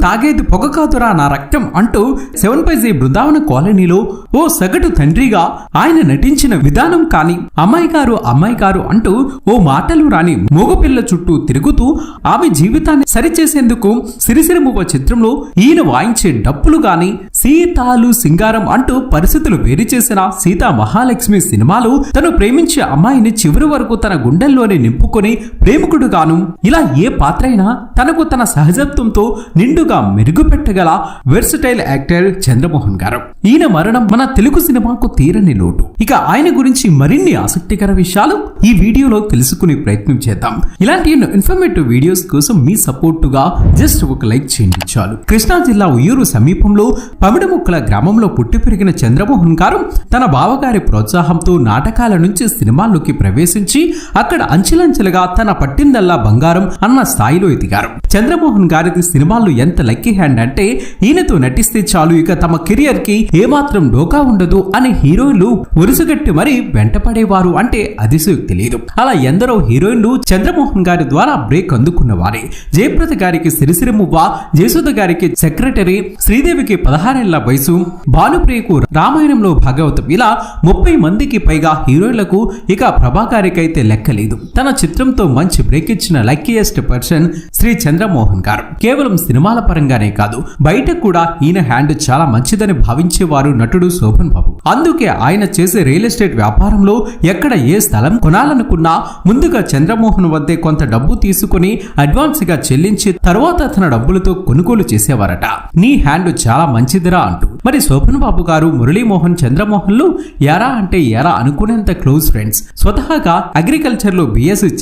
తాగేది పొగ కాదురా నా రక్తం అంటూ సెవెన్ పైజీ బృందావన కాలనీలో ఓ సగటు తండ్రిగా ఆయన నటించిన విధానం కాని అమ్మాయి గారు అమ్మాయి గారు అంటూ ఓ మాటలు రాని మూగపిల్ల చుట్టూ తిరుగుతూ ఆమె జీవితాన్ని సరిచేసేందుకు సిరిసిరిమువ్వ చిత్రంలో ఈయన వాయించే డప్పులు గాని సీతాలు సింగారం అంటూ పరిస్థితులు వేరు చేసిన సీతా మహాలక్ష్మి సినిమాలు తను ప్రేమించే అమ్మాయిని చివరి వరకు తన గుండెల్లోనే నింపుకొని ప్రేమికుడుగాను. ఇలా ఏ పాత్ర అయినా తనకు తన సహజత్వంతో నిండుగా మెరుగుపెట్టగల వెర్సటైల్ యాక్టర్ చంద్రమోహన్ గారు. ఈయన మరణం మన తెలుగు సినిమాకు తీరని లోటు. ఇక ఆయన గురించి మరిన్ని ఆసక్తికర విషయాలు ఈ వీడియోలో తెలుసుకునే ప్రయత్నం చేద్దాం. ఇలాంటి ఎన్నో ఇన్ఫర్మేటివ్ వీడియోస్ కోసం మీ సపోర్టుగా జస్ట్ ఒక లైక్ చేయండి చాలు. కృష్ణా జిల్లా ఉయ్యూరు సమీపంలో పమిడముక్కల గ్రామంలో పుట్టి పెరిగిన చంద్రమోహన్ గారు తన బావగారి ప్రోత్సాహంతో నాటకాల నుంచి సినిమాల్లోకి ప్రవేశించి అక్కడ అంచెలంచెలుగా తన పట్టిందల్లా బంగారం అన్న స్థాయిలో ఎదిగారు. చంద్రమోహన్ గారిది సినిమాల్లో ఎంత లక్కీ హ్యాండ్ అంటే ఈయనతో నటిస్తే చాలు ఇక తమ కెరియర్కి ఏమాత్రం డోకా ఉండదు అనే హీరోయిన్లు ఉరుసుగట్టి మరి వెంటపడేవారు అంటే అతిశయోక్తి లేదు. అలా ఎందరో హీరోయిన్లు చంద్రమోహన్ గారి ద్వారా బ్రేక్ అందుకున్నవారే. జయప్రద గారికి సిరిసిరిమువ్వ జయసుధ గారికి సెక్రటరీ శ్రీదేవికి పదహారేళ్ళ వయసు? భానుప్రియకు రామాయణంలో భాగవతం. ఇలా ముప్పై మందికి పైగా హీరోయిన్లకు ఇక ప్రభాకారికైతే లెక్కలేదు. తన చిత్రంతో మంచి బ్రేక్ ఇచ్చిన లక్కీయెస్ట్ పర్సన్ శ్రీ చంద్రమోహన్ గారు. కేవలం సినిమాల పరంగానే కాదు బయట కూడా ఈయన హ్యాండ్ చాలా మంచిదని భావించేవారు నటుడు శోభన్ బాబు. అందుకే ఆయన చేసే రియల్ ఎస్టేట్ వ్యాపారంలో ఎక్కడ ఏ స్థలం కొనాలనుకున్నా ముందుగా చంద్రమోహన్ వద్దే కొంత డబ్బు తీసుకుని అడ్వాన్స్గా చెల్లించి తర్వాత తన డబ్బులతో కొనుగోలు చేసేవారట. నీ హ్యాండ్ చాలా మంచిదిరా అంటూ. మరి శోభన్ బాబు గారు మురళీమోహన్ చంద్రమోహన్లు ఎరా అంటే ఎరా అనుకునేంత క్లోజ్ ఫ్రెండ్స్. స్వతహాగా అగ్రికల్చర్లో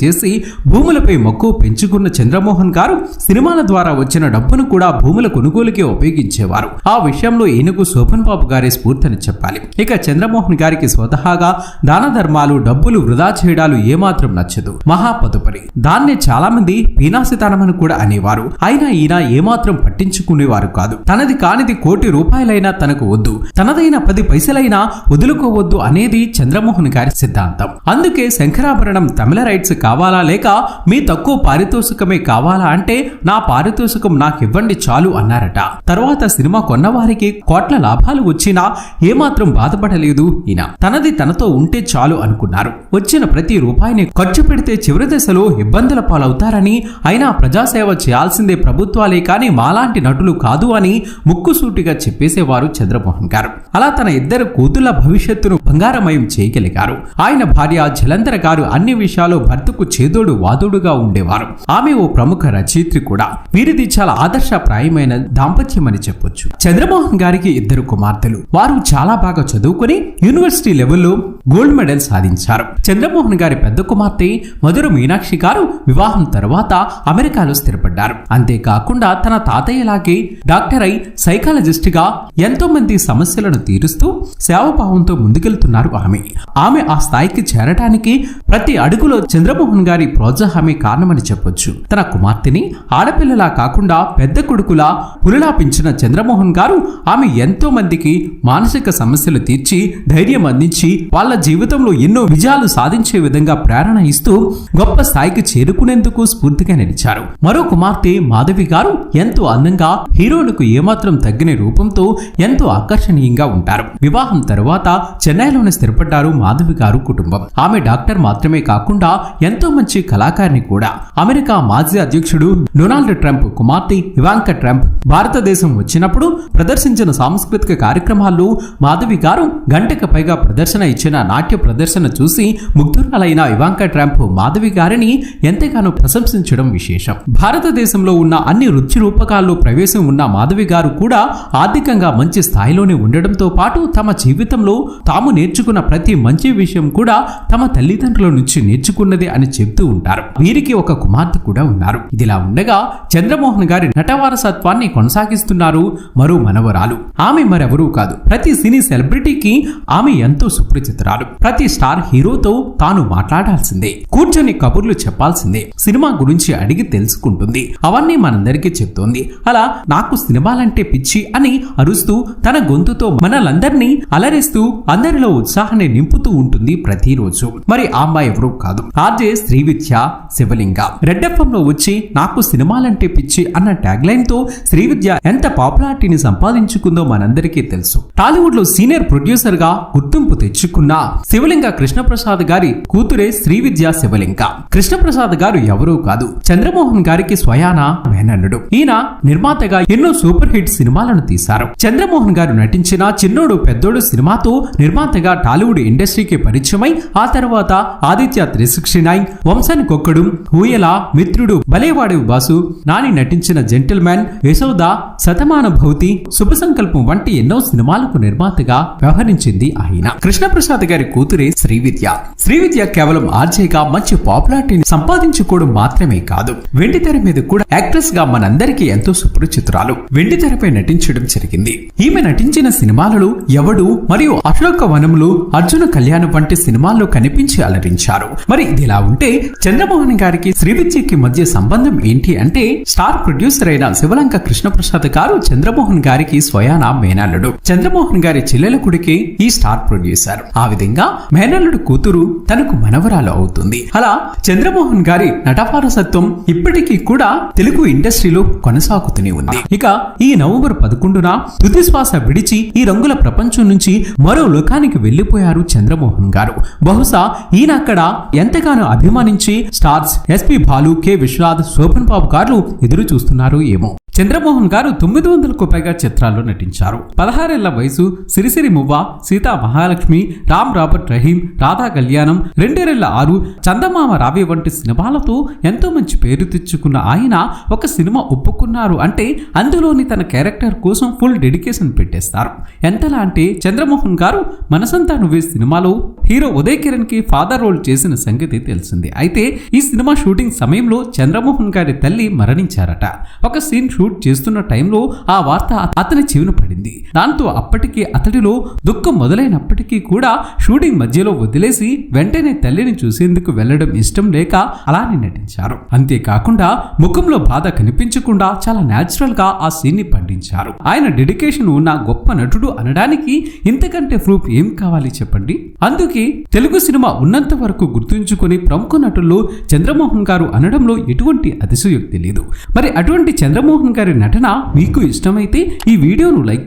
చేసి భూములపై మక్కువ పెంచుకున్న చంద్రమోహన్ గారు సినిమాల ద్వారా వచ్చిన డబ్బును కూడా భూముల కొనుగోలుకే ఉపయోగించేవారు. ఆ విషయంలో ఈయనకు శోభన్ బాబు గారి స్ఫూర్తిని చెప్పాలి. ఇక చంద్రమోహన్ గారికి స్వతహాగా దాన ధర్మాలు డబ్బులు వృధా చేయడాలు ఏమాత్రం నచ్చదు. మహాపదుపరి. దాన్ని చాలా మంది పీనాసితనమని కూడా అనేవారు. అయినా ఈయన ఏమాత్రం పట్టించుకునేవారు కాదు. తనది కానిది కోటి రూపాయలైనా తనకు వద్దు. తనదైన పది పైసలైనా వదులుకోవద్దు అనేది చంద్రమోహన్ గారి సిద్ధాంతం. అందుకే శంకరాభరణం తమిళ రైట్స్ కావాలా లేక మీ తక్కువ పారితోషికమే కావాలా అంటే నా పారితోషికం నాకు ఇవ్వండి చాలు అన్నారట. తర్వాత సినిమా కొన్నవారికి కోట్ల లాభాలు వచ్చినా ఏమాత్రం బాధపడలేదు ఈయన. తనది తనతో ఉంటే చాలు అనుకున్నారు. వచ్చిన ప్రతి రూపాయిని ఖర్చు పెడితే చివరి దశలో ఇబ్బందుల పాలవుతారని అయినా ప్రజాసేవ చేయాల్సిందే ప్రభుత్వాలే కానీ మాలాంటి నటులు కాదు అని ముక్కుసూటిగా చెప్పేసేవారు చంద్రమోహన్ గారు. అలా తన ఇద్దరు కూతుళ్ళ భవిష్యత్తును బంగారమయం చేయగలిగారు. ఆయన భార్య జలంధర గారు అన్ని విషయాలు భర్తకు చేదోడు వాదోడుగా ఉండేవారు. ఆమె ఓ ప్రముఖ రచయిత్రి కూడా. వీరిది చాలా ఆదర్శప్రాయమైన దాంపత్యమని చెప్పొచ్చు. చంద్రమోహన్ గారికి ఇద్దరు కుమార్తెలు. వారు చాలా బాగా చదువుకుని యూనివర్సిటీ లెవెల్లో గోల్డ్ మెడల్ సాధించారు. చంద్రమోహన్ గారి పెద్ద కుమార్తె మధుర మీనాక్షి గారు వివాహం తర్వాత అమెరికాలో స్థిరపడ్డారు. అంతేకాకుండా తన తాతయ్యలాగే డాక్టర్ అయి సైకాలజిస్ట్గా ఎంతో మంది సమస్యలను తీరుస్తూ సేవభావంతో ముందుకెళ్తున్నారు ఆమె. ఆమె ఆ స్థాయికి చేరడానికి ప్రతి అడుగులో చంద్రమోహన్ గారి ప్రోత్సాహమే కారణమని చెప్పొచ్చు. తన కుమార్తెని ఆడపిల్లలా కాకుండా పెద్ద కొడుకులా పులిలా పెంచిన చంద్రమోహన్ గారు ఆమె ఎంతో మందికి మానసిక సమస్యలు తీర్చి ధైర్యం అందించి వాళ్ళ జీవితంలో ఎన్నో విజయాలు సాధించే విధంగా ప్రేరణ ఇస్తూ గొప్ప స్థాయికి చేరుకునేందుకు స్ఫూర్తిగా నిలిచారు. మరో కుమార్తె మాధవి గారు ఎంతో అందంగా హీరోలకు ఏమాత్రం తగ్గిన రూపంతో ఎంతో ఆకర్షణీయంగా ఉంటారు. వివాహం తరువాత చెన్నైలోనే స్థిరపడ్డారు మాధవి గారు కుటుంబం. ఆమె డాక్టర్ మాత్రమే కాకుండా ఎంతో మంచి కళాకారిణి కూడా. అమెరికా మాజీ అధ్యక్షుడు డొనాల్డ్ ట్రంప్ కుమార్తె ఇవాంక ట్రంప్ భారతదేశం వచ్చినప్పుడు ప్రదర్శించిన సాంస్కృతిక కార్యక్రమాల్లో మాధవి గారు గంటకు పైగా ప్రదర్శన ఇచ్చిన నాట్య ప్రదర్శన చూసి ముగ్ధురాలైన ఇవాంక ట్రంప్ మాధవి గారిని ఎంతగానో ప్రశంసించడం విశేషం. భారతదేశంలో ఉన్న అన్ని రుచి రూపకాల్లో ప్రవేశం ఉన్న మాధవి గారు కూడా ఆర్థికంగా మంచి స్థాయిలోనే ఉండడంతో పాటు తమ జీవితంలో తాము నేర్చుకున్న ప్రతి మంచి విషయం కూడా తమ తల్లిదండ్రుల నుంచి నేర్చుకున్నది అని చెప్తూ ఉంటారు. వీరికి ఒక కుమార్తె కూడా ఉన్నారు. ఇదిలా ఉండగా చంద్రమోహన్ గారి నటవారసత్వాన్ని కొనసాగిస్తున్నారు మరో మనవరాలు. ఆమె మరెవరూ కాదు. ప్రతి సినీ సెలబ్రిటీకి ఆమె ఎంతో సుపరిచితురాలు. చాలు ప్రతి స్టార్ హీరోతో తాను మాట్లాడాల్సిందే. కూర్చొని కబుర్లు చెప్పాల్సిందే. సినిమా గురించి అడిగి తెలుసుకుంటుంది. అవన్నీ మనందరికీ చెప్తోంది. అలా నాకు సినిమాలంటే పిచ్చి అని అరుస్తూ తన గొంతుతో మనలందరినీ అలరిస్తూ అందరిలో ఉత్సాహాన్ని నింపుతూ ఉంటుంది ప్రతిరోజు. మరి ఆ అమ్మాయి ఎవరూ కాదు. ఆర్జే శ్రీవిద్య శివలింగ. రెడ్డప్పంలో లో వచ్చి నాకు సినిమాలంటే పిచ్చి అన్న ట్యాగ్ లైన్తో శ్రీవిద్య ఎంత పాపులారిటీని సంపాదించుకుందో మనందరికీ తెలుసు. టాలీవుడ్లో సీనియర్ ప్రొడ్యూసర్గా గుర్తింపు తెచ్చుకున్న శివలింగ కృష్ణప్రసాద్ గారి కూతురే శ్రీవిద్య శివలింగ. కృష్ణప్రసాద్ గారు ఎవరూ కాదు. చంద్రమోహన్ గారికి స్వయాన మేనల్లుడు. ఈయన నిర్మాతగా ఎన్నో సూపర్ హిట్ సినిమాలను తీశారు. చంద్రమోహన్ గారు నటించిన చిన్నోడు పెద్దోడు సినిమాతో నిర్మాతగా టాలీవుడ్ ఇండస్ట్రీకి పరిచయమై ఆ తర్వాత Aditya three sixty nine Vamsanikokkadu Ooyala Mitrudu బలేవాడి boss Nani నటించిన జెంటిల్ యశోద శతమాన భౌతి శుభ సంకల్పం వంటి ఎన్నో సినిమాలకు నిర్మాతగా వ్యవహరించింది ఆయన. కృష్ణప్రసాద్ గారి కూతురే శ్రీవిద్య. శ్రీవిద్య కేవలం ఆర్జేగా మంచి పాపులారిటీని సంపాదించుకోవడం మాత్రమే కాదు. వెండి తెర మీద కూడా యాక్ట్రెస్గా మనందరికీ ఎంతో సుపరిచితురాలు. వెండి తెరపై నటించడం జరిగింది. ఈమె నటించిన సినిమాలలో ఎవడు మరియు అశోక వనములు అర్జున కళ్యాణం వంటి సినిమాల్లో కనిపించి అలరించారు. మరి ఇదిలా ఉంటే చంద్రమోహన్ గారికి శ్రీవిద్యకి మధ్య సంబంధం ఏంటి అంటే స్టార్ ప్రొడ్యూసర్ అయిన శివలంక కృష్ణప్రసాద్ గారు చంద్రమోహన్ గారికి స్వయానా మేనల్లుడు. చంద్రమోహన్ గారి చెల్లెల కొడుకే ఈ స్టార్ ప్రొడ్యూసర్. ఆ విధంగా మేనల్లుడు కూతురు తనకు మనవరాలు అవుతుంది. అలా చంద్రమోహన్ గారి నటపారసత్వం ఇప్పటికీ కూడా తెలుగు ఇండస్ట్రీలో కొనసాగుతూనే ఉంది. ఇక ఈ నవంబర్ పదకొండున తుది శ్వాస విడిచి ఈ రంగుల ప్రపంచం నుంచి మరో లోకానికి వెళ్ళిపోయారు చంద్రమోహన్ గారు. బహుశా ఈయన అక్కడ ఎంతగానో అభిమానించి stars SP Balu K Viswanath Sobhan Babu garu ఎదురు చూస్తున్నారు ఏమో. చంద్రమోహన్ గారు తొమ్మిది వందలకు పైగా చిత్రాల్లో నటించారు. పదహారేళ్ళ వయసు సిరిసిరి మువ్వ సీతా మహాలక్ష్మి రామ్ రాబర్ట్ రహీం రాధా కళ్యాణం రెండేళ్ళ ఆరు చందమామ రావి వంటి సినిమాలతో ఎంతో మంచి పేరు తెచ్చుకున్న ఆయన ఒక సినిమా ఒప్పుకున్నారు అంటే అందులోని తన క్యారెక్టర్ కోసం ఫుల్ డెడికేషన్ పెట్టేస్తారు. ఎంతలా అంటే చంద్రమోహన్ గారు మనసంతా నువ్వే సినిమాలో హీరో ఉదయ్ కిరణ్కి ఫాదర్ రోల్ చేసిన సంగతి తెలిసింది. అయితే ఈ సినిమా షూటింగ్ సమయంలో చంద్రమోహన్ గారి తల్లి మరణించారట. ఒక సీన్ షూట్ చేస్తున్న టైంలో ఆ వార్త అతని చెవిన పడింది దాంతో అప్పటికి అతడిలో దుఃఖం మొదలైనప్పటికీ కూడా షూటింగ్ మధ్యలో వదిలేసి వెంటనే తల్లిని చూసేందుకు వెళ్ళడం ఇష్టం లేక అలానే నటించారు. అంతేకాకుండా ముఖంలో బాధ కనిపించకుండా చాలా న్యాచురల్గా ఆ సీన్ని పండించారు. ఆయన డెడికేషన్ ఉన్న గొప్ప నటుడు అనడానికి ఇంతకంటే ప్రూఫ్ ఏం కావాలి చెప్పండి? అందుకే తెలుగు సినిమా ఉన్నంత వరకు గుర్తుంచుకుని ప్రముఖ నటుల్లో చంద్రమోహన్ గారు అనడంలో ఎటువంటి అతిశయోక్తి లేదు. మరి అటువంటి చంద్రమోహన్ గారి నటన మీకు ఇష్టమైతే ఈ వీడియోను లైక్